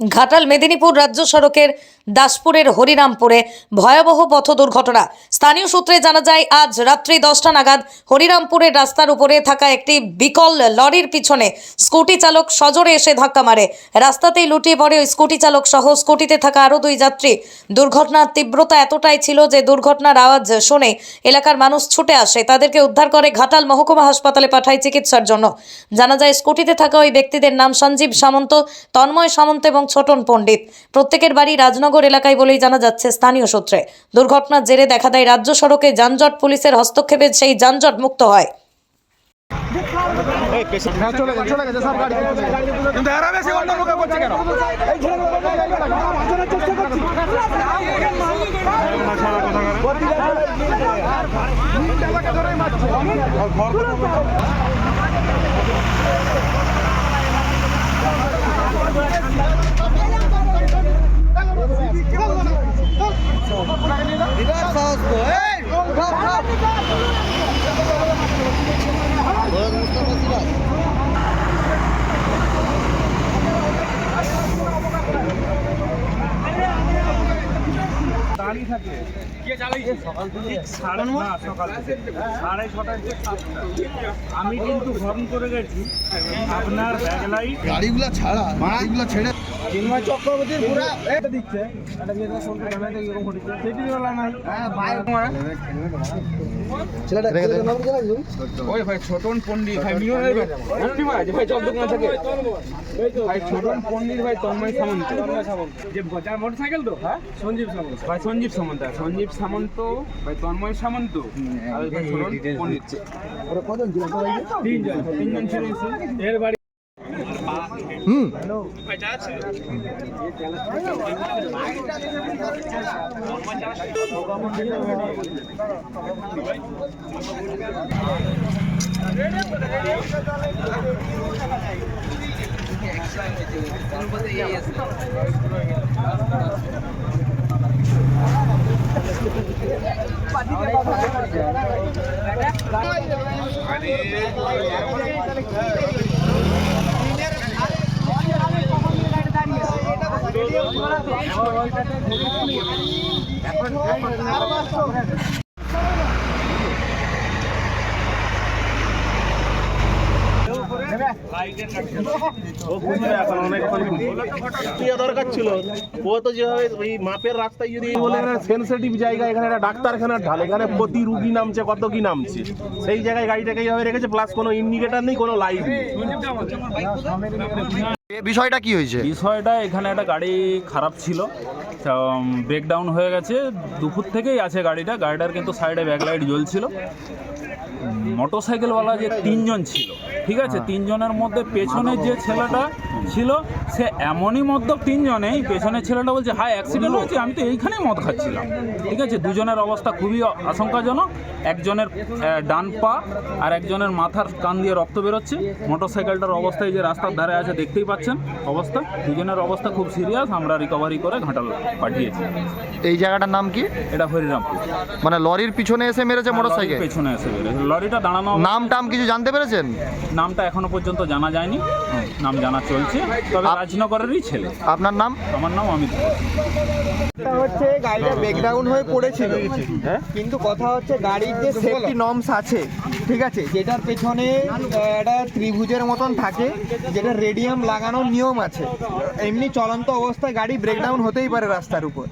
ঘাটাল মেদিনীপুর রাজ্য সড়কের দাসপুরের হরিরামপুরে ভয়াবহ পথ দুর্ঘটনা। স্থানীয় সূত্রে জানা যায়, আজ রাত্রি দশটা নাগাদ হরিরামপুরের রাস্তার উপরে থাকা একটি বিকল লরির পিছনে স্কুটি চালক সজোরে এসে ধাক্কা মারে। রাস্তাতেই লুটিয়ে পড়ে ওই স্কুটি চালক সহ স্কুটিতে থাকা আরও দুই যাত্রী। দুর্ঘটনার তীব্রতা এতটাই ছিল যে দুর্ঘটনার আওয়াজ শুনে এলাকার মানুষ ছুটে আসে। তাদেরকে উদ্ধার করে ঘাটাল মহকুমা হাসপাতালে পাঠায় চিকিৎসার জন্য। জানা যায়, স্কুটিতে থাকা ওই ব্যক্তিদের নাম সঞ্জীব সামন্ত, তন্ময় সামন্ত এবং ছোটন পণ্ডিত। প্রত্যেকের বাড়ি রাজনগর এলাকায় বলেই জানা যাচ্ছে স্থানীয় সূত্রে। দুর্ঘটনার জেরে দেখা দেয় রাজ্য সড়কে যানজট পুলিশের হস্তক্ষেপে সেই যানজট মুক্ত হয়। হ্যাঁ চলে গেছে চলে গেছে সব গাড়ি কিন্তু এরা বেশি অন্য মুখে করছে কেন সাড়ে না সকাল থেকে সাড়ে ছটায় থেকে সাতটা আমি কিন্তু হর্ন করে গেছি আপনার ব্যাগ লাইট গাড়িগুলো ছাড়া গাড়িগুলো ছেড়ে চিন্ময় চক্রবর্তীর পুরা এটা দিচ্ছে। এটা দিয়ে তো শুনতে জানা এরকম ঘটেছে সেটি বলা নাই হ্যাঁ ভাই। ছেলেটা ওই ভাই ছোটন পণ্ডিত। ভাই মিলনের ভাই পণ্ডিত যে ভাই চন্দ্রকোনা থেকে। ভাই ছোটন পণ্ডিত ভাই তন্ময় সামন্ত। যে যার মোটরসাইকেল তো? হ্যাঁ? সঞ্জীব সামন্ত। ভাই সঞ্জীব সামন্ত। সঞ্জীব সামন্ত ভাই তন্ময় সামন্ত। আর ভাই ছোটন পণ্ডিত। ওরা কজন ছিল? তিনজন তিনজন ছিল। এর বাড়ি হুম। দেওয়া দরকার ছিল। ও তো ওই মাপের রাস্তায় যদি বলে জায়গা, এখানে একটা ডাক্তারখানার ঢাল, এখানে প্রতি রুগী নামছে, কত কি নামছে। সেই জায়গায় গাড়িটাকে রেখেছে প্লাস কোনো ইন্ডিকেটার নেই, কোনো লাইট নেই। বিষয়টা কি হয়েছে? বিষয়টা এখানে একটা গাড়ি খারাপ ছিল। ব্রেকডাউন হয়ে গেছে। দুপুর থেকেই আছে গাড়িটা। গাড়িটার কিন্তু সাইডে ব্যাকলাইট জ্বলছিল। মোটর সাইকেলওয়ালা যে তিনজন ছিল, ঠিক আছে? তিনজনের মধ্যে পেছনে যে ছেলেটা ছিল সে এমনই মদ্যপ তিনজনেই পেছনের ছেলেটা বলছে হাই অ্যাক্সিডেন্ট হয়েছে আমি তো এইখানেই মদ খাচ্ছিলাম। ঠিক আছে দুজনের অবস্থা খুবই আশঙ্কাজনক। একজনের ডান পা আর একজনের মাথার কান দিয়ে রক্ত বেরোচ্ছে। মোটর সাইকেলটার অবস্থায় যে রাস্তার ধারে আছে দেখতেই পাচ্ছেন অবস্থা। দুজনের অবস্থা খুব সিরিয়াস আমরা রিকভারি করে ঘাটাল পাঠিয়েছি। এই জায়গাটার নাম কি? এটা হরিরামপুর। মানে লরির পিছনে এসে মেরেছে মোটর সাইকেল পেছনে এসে বেরোয়। লরিটা দাঁড়ানো নাম টাম কিছু জানতে পেরেছেন? নামটা এখনও পর্যন্ত জানা যায়নি। নাম জানা চলছে। তবে রাজনগরেরই ছেলে। আপনার নাম? আমার নাম অমিত হচ্ছে গাড়িটা ব্রেকডাউন হয়ে পড়েছিল। কিন্তু কথা হচ্ছে গাড়ির যে সেফটি নর্মস আছে ঠিক আছে যেটার পেছনে একটা ত্রিভুজের মতন থাকে যেটা রেডিয়াম লাগানোর নিয়ম আছে। এমনি চলন্ত অবস্থায় গাড়ি ব্রেকডাউন হতেই পারে রাস্তার উপর।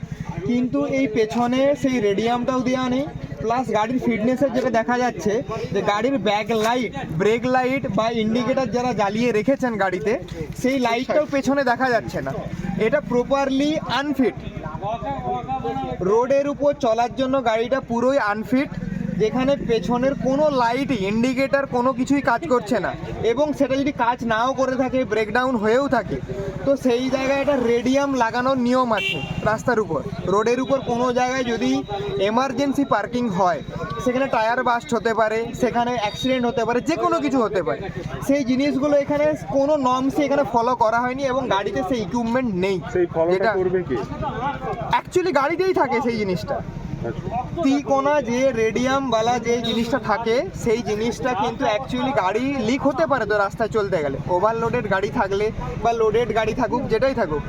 কিন্তু এই পেছনে সেই রেডিয়ামটাও দেওয়া নেই। প্লাস গাড়ির ফিটনেসের যেটা দেখা যাচ্ছে, যে গাড়ির ব্যাক লাইট ব্রেক লাইট বা ইন্ডিকেটার যারা জ্বালিয়ে রেখেছেন গাড়িতে, সেই লাইটটাও পেছনে দেখা যাচ্ছে না। এটা প্রপারলি আনফিট রোডের উপর চলার জন্য গাড়িটা পুরোই আনফিট যেখানে পেছনের কোনো লাইট ইন্ডিকেটার কোনো কিছুই কাজ করছে না। এবং সেটা যদি কাজ নাও করে থাকে ব্রেকডাউন হয়েও থাকে তো সেই জায়গায় একটা রেডিয়াম লাগানোর নিয়ম আছে রাস্তার উপর। রোডের উপর কোনো জায়গায় যদি এমার্জেন্সি পার্কিং হয় সেখানে টায়ার বাস্ট হতে পারে সেখানে অ্যাক্সিডেন্ট হতে পারে যে কোনো কিছু হতে পারে। সেই জিনিসগুলো এখানে কোনো নর্মসই এখানে ফলো করা হয়নি এবং গাড়িতে সেই ইকুইপমেন্ট নেই। সেই ফলোটা করবে কি? অ্যাকচুয়ালি গাড়িতেই থাকে সেই জিনিসটা। তিকোনা যে রেডিয়াম বালা যে জিনিসটা থাকে, সেই জিনিসটা কিন্তু অ্যাকচুয়ালি গাড়ি লিক হতে পারে তো রাস্তায় চলতে গেলে। ওভারলোডেড গাড়ি থাকলে বা লোডেড গাড়ি থাকুক, যেটাই থাকুক।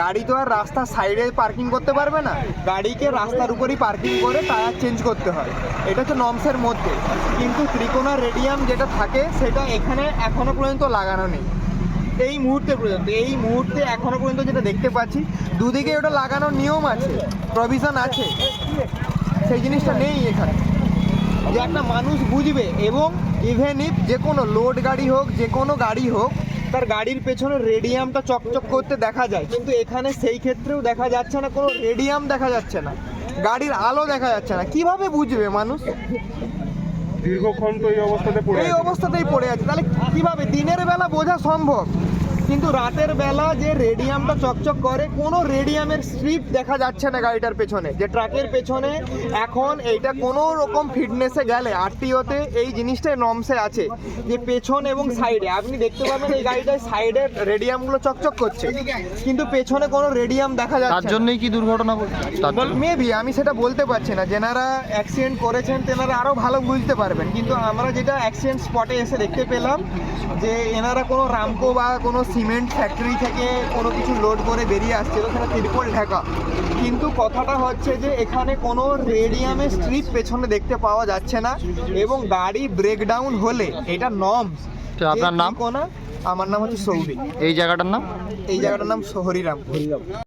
গাড়ি তো আর রাস্তার সাইডে পার্কিং করতে পারবে না। গাড়িকে রাস্তার উপরই পার্কিং করে টায়ার চেঞ্জ করতে হয়। এটা তো নমসের মধ্যে। কিন্তু ত্রিকোণা রেডিয়াম যেটা থাকে, সেটা এখানে এখনও পর্যন্ত লাগানো নেই। এই মুহূর্তে পর্যন্ত এই মুহূর্তে এখনও পর্যন্ত যেটা দেখতে পাচ্ছি, দুদিকে ওটা লাগানোর নিয়ম আছে প্রভিশন আছে। সেই জিনিসটা নেই এখানে। যে একটা মানুষ বুঝবে এবং ইভেন ইফ যে কোনো লোড গাড়ি হোক, যে কোনো গাড়ি হোক, তার গাড়ির পেছনে রেডিয়ামটা চকচক করতে দেখা যায়। কিন্তু এখানে সেই ক্ষেত্রেও দেখা যাচ্ছে না, কোনো রেডিয়াম দেখা যাচ্ছে না। গাড়ির আলো দেখা যাচ্ছে না। কীভাবে বুঝবে মানুষ? দীর্ঘক্ষণ তো এই অবস্থাতে পড়ে এই অবস্থাতেই পড়ে আছে। তাহলে কীভাবে দিনের বেলা বোঝা সম্ভব? কিন্তু রাতের বেলা যে রেডিয়ামটা চকচক করে কোনো রেডিয়ামের স্ট্রিপ দেখা যাচ্ছে না গাড়িটার পেছনে। যে ট্রাকের পেছনে এখন এইটা কোনো রকম ফিটনেসে গেলে আরটিওতে এই জিনিসটাই নমসে আছে যে পেছন এবং সাইডে আপনি দেখতে পাবেন এই গাড়িটায় সাইডে রেডিয়ামগুলো চকচক করছে। কিন্তু পেছনে কোনো রেডিয়াম দেখা তার যাচ্ছে না। জন্যই কি দুর্ঘটনা মেবি আমি সেটা বলতে পারছি না। যেনারা অ্যাক্সিডেন্ট করেছেন তেনারা আরও ভালো বুঝতে পারবেন। কিন্তু আমরা যেটা অ্যাক্সিডেন্ট স্পটে এসে দেখতে পেলাম যে এনারা কোনো রামকো বা কোনো সিমেন্ট ফ্যাক্টরি থেকে কোনো কিছু লোড করে বেরিয়ে আসছিল সেটা তিরপল ঢাকা। কিন্তু কথাটা হচ্ছে যে এখানে কোনো রেডিয়ামের স্ট্রিপ পেছনে দেখতে পাওয়া যাচ্ছে না এবং গাড়ি ব্রেকডাউন হলে এটা নম তো আপনার নাম? কোনা আমার নাম হচ্ছে সৌভিক। এই জায়গাটার নাম? এই জায়গাটার নাম হরিরাম